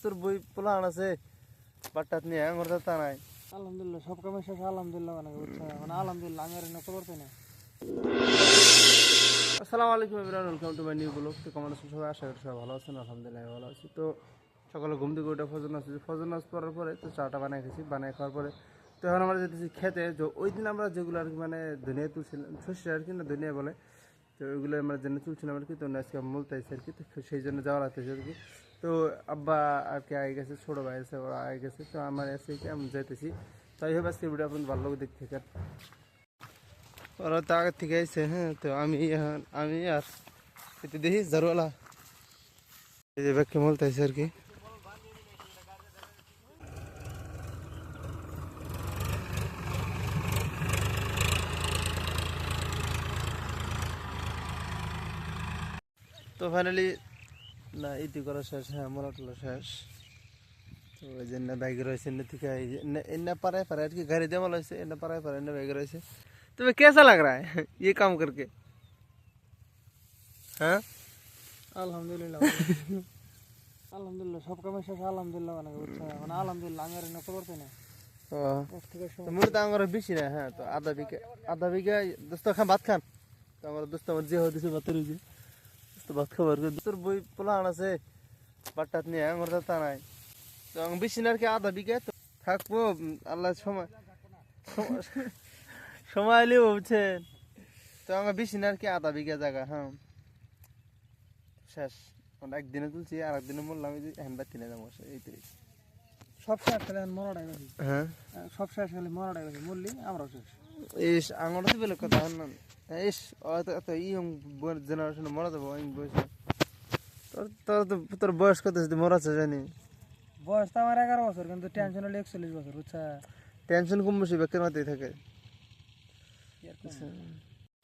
তোর বই পোলান আছে বাট্টাত নিয়ে আমার তা নাই। আলহামদুলিল্লাহ সব কামে শেষ আলহামদুলিল্লাহ মানে বুঝছ? মানে আলহামদুলিল্লাহ আমি আর নকল করতে না আসসালামু আলাইকুম everyone welcome to my new blog তো কেমন আছেন সবাই? আশা করি সবাই ভালো আছেন আলহামদুলিল্লাহ ভালো আছি। তো সকালে ঘুম থেকে ওটা ফজর নাচ ফজর নাচ পড়ার পরে তো চাটা বানাই খেয়েছি বানাই খাওয়ার পরে তো এখন আমরা যেতেছি খেতে। যে ওই দিন আমরা যেগুলো আর কি মানে ধনিয়া তুলছিলাম শস্য আর কি না ধনিয়া বলে তো ওইগুলো আমরা জন্য তুলছিলাম আর কি। তো আজকে মূলতে আইসি আর কি। তো সেই জন্য যাওয়ার আছে আর কি। তো আব্বা আর কি আগে গেছে ছোটো ভাই আছে ওরা আগে গেছে তো আমার এসে কি আমি যাইতেছি তাই হবে আজকে ভিডিও আপনার ভালো লাগে দেখতে থাকেন ওরা তো আগের থেকে আইসে হ্যাঁ তো আমি এখন আমি আর এতে দেখি জারওয়ালা এই যে ব্যাগকে বলতে আইসে আর কি তো ফাইনালি না ইতি করা শেষ হ্যাঁ মোলা টোলা শেষ তো ওই জন্য ব্যাগ রয়েছে এনে থেকে এই যে এনে- এনে পারায় পারায় আর কি গাড়ি দিয়ে মালা হয়েছে এনে পারায় পারায় এনে ব্যাগ রয়েছে तुम्हें कैसा लग रहा है ये काम करके हाँ আলহামদুলিল্লাহ আলহামদুলিল্লাহ সব কামে শেষ আলহামদুলিল্লাহ মানে বুঝছো মানে আলহামদুলিল্লাহ আমি আর নকল করতে না এক থেকে তো মূলত আমার বেশি না হ্যাঁ তো আধা বিঘা আধা বিঘা দোস্ত খান ভাত খান তো আমার দোস্ত আমার যে হতেছে ভাত রয়েছে ভাত তোর বই প্লান আছে নিয়ে আর কি আধা তো থাকব, আল্লাহ সময়, সময়- এলে বলছেন তো আমার বেশি আর কি আধা বিঘা জায়গা হ্যাঁ। শেষ একদিনে তুলছি আর একদিনে বললাম, এই যে যাব এইটাই। সব শেষ হলে মরাটাই গেছি হ্যাঁ। সব শেষ হলে মরাটাই গেছি মরলি আমরাও শেষ। ইস আঙুর তো বেলে কথা হন না ইস অত এত ইয়ং জেনারেশন মরা যাব ইং বয়স। তোর তোর তো তোর বয়স কত যদি মরাছে জানি। বয়স তো আমার এগারো বছর কিন্তু টেনশন হলে একচল্লিশ বছর বুঝছা? টেনশন কম বেশি ব্যক্তির মাথায় থাকে।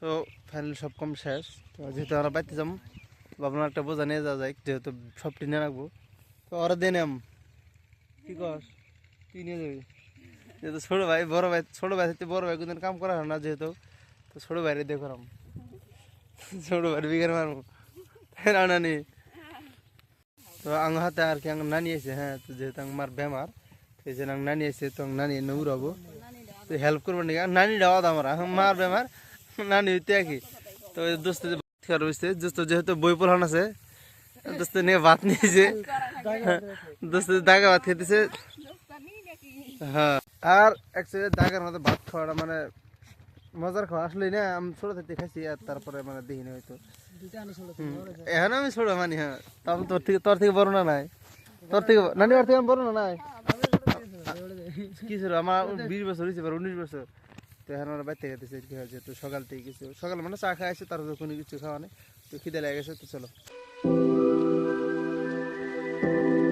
তো ফাইনালি সব কম শেষ। তো যেহেতু আমরা বাড়িতে যাব ভাবলাম একটা বোঝা নিয়ে যাওয়া যায় যেহেতু সব টিনে রাখব। তো ওরা দিয়ে নাম। কি কর তুই নিয়ে যাবি? যেহেতু ছোটো ভাই, বড় ভাই, ছোটো ভাই থেকে বড় ভাই কোনদিন কাম করা হয় না যেহেতু, তো ছোটো ভাইরে করাম। ছোটো ভাই বিঘের মারবো না, নানি? তো আং হাতে আর কি আং নানি আছে হ্যাঁ তো যেহেতু আমার বেমার সেই জন্য নানি আছে, তো নানি এনে উড়াবো। তো হেল্প করব নাকি? নানি ডাওয়া আমার মার বেমার নানি হইতে কি তো দোস্ত হয়েছে দোস্ত যেহেতু বই পড়ান আছে দোস্ত নিয়ে ভাত নিয়েছে। দোস্ত দাগা ভাত খেতেছে। হ্যাঁ আর অ্যাকচুয়ালি দাগার মধ্যে ভাত খাওয়াটা মানে মজার খাওয়া। আসলে না, আমি ছোট থেকে খাইছি আর তারপরে মানে দেখিনি হয়তো। এখন আমি ছোট মানি হ্যাঁ। তখন তোর থেকে তোর থেকে বড় না নাই? তোর থেকে নানি ওর থেকে আমি বড় না নাই? কি ছিল আমার বিশ বছর হয়েছে উনিশ বছর। তো এখন আমরা বাইতে খেতেছি কি হয়েছে তো সকাল থেকে কিছু সকাল মানে চা খাইছে, তারপরে কোনো কিছু খাওয়া নেই। তো খিদে লেগে গেছে, তো চলো। thank you